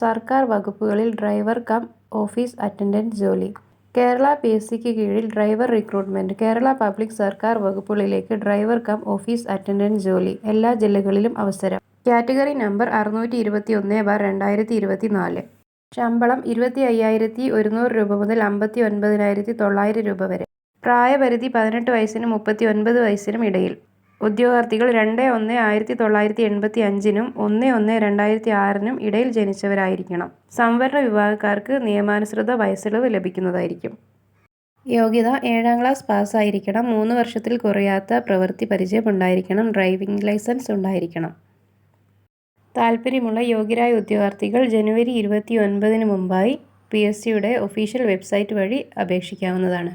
സർക്കാർ വകുപ്പുകളിൽ driver cum office attendant ജോലി. കേരള പി. എസ്. സിക്ക് കീഴിൽ ഡ്രൈവർ റിക്രൂട്ട്മെന്റ്. കേരള പബ്ലിക് സർക്കാർ വകുപ്പുകളിലേക്ക് ഡ്രൈവർ കം ഓഫീസ് അറ്റൻഡന്റ് ജോലി. എല്ലാ ജില്ലകളിലും അവസരം. കാറ്റഗറി നമ്പർ അറുനൂറ്റി ഇരുപത്തിയൊന്ന് ബാർ രണ്ടായിരത്തി ഇരുപത്തിനാല്. ശമ്പളം ഇരുപത്തിഅയ്യായിരത്തി ഒരുന്നൂറ് രൂപ മുതൽ അമ്പത്തിഒൻപതിനായിരത്തി തൊള്ളായിരം രൂപ വരെ. പ്രായപരിധി പതിനെട്ട് വയസ്സിനും മുപ്പത്തിഒൻപത് വയസ്സിനും ഇടയിൽ. ഉദ്യോഗാർത്ഥികൾ രണ്ട് ഒന്ന് ആയിരത്തി തൊള്ളായിരത്തി എൺപത്തി അഞ്ചിനും ഒന്ന് ഒന്ന് രണ്ടായിരത്തി ആറിനും ഇടയിൽ ജനിച്ചവരായിരിക്കണം. സംവരണ വിഭാഗക്കാർക്ക് നിയമാനുസൃത വയസ്സിളവ് ലഭിക്കുന്നതായിരിക്കും. യോഗ്യത ഏഴാം ക്ലാസ് പാസ്സായിരിക്കണം. മൂന്ന് വർഷത്തിൽ കുറയാത്ത പ്രവൃത്തി പരിചയം ഉണ്ടായിരിക്കണം. ഡ്രൈവിംഗ് ലൈസൻസ് ഉണ്ടായിരിക്കണം. താല്പര്യമുള്ള യോഗ്യരായ ഉദ്യോഗാർത്ഥികൾ ജനുവരി ഇരുപത്തി ഒൻപതിന് മുമ്പായി പി. എസ്. സിയുടെ ഒഫീഷ്യൽ വെബ്സൈറ്റ് വഴി അപേക്ഷിക്കാവുന്നതാണ്.